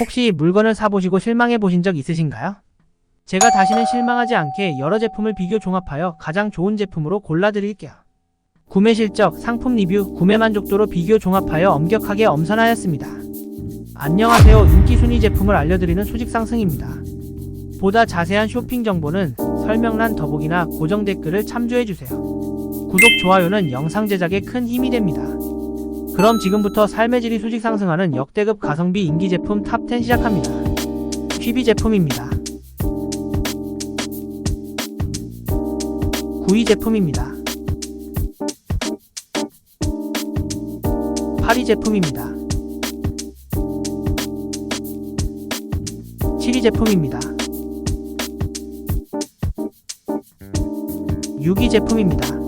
혹시 물건을 사보시고 실망해 보신 적 있으신가요? 제가 다시는 실망하지 않게 여러 제품을 비교 종합하여 가장 좋은 제품으로 골라드릴게요. 구매 실적, 상품 리뷰, 구매 만족도로 비교 종합하여 엄격하게 엄선하였습니다. 안녕하세요. 인기 순위 제품을 알려드리는 수직 상승입니다. 보다 자세한 쇼핑 정보는 설명란 더보기나 고정 댓글을 참조해주세요. 구독, 좋아요는 영상 제작에 큰 힘이 됩니다. 그럼 지금부터 삶의 질이 수직 상승하는 역대급 가성비 인기 제품 탑10 시작합니다. 퀴비 제품입니다. 9위 제품입니다. 8위 제품입니다. 7위 제품입니다. 6위 제품입니다.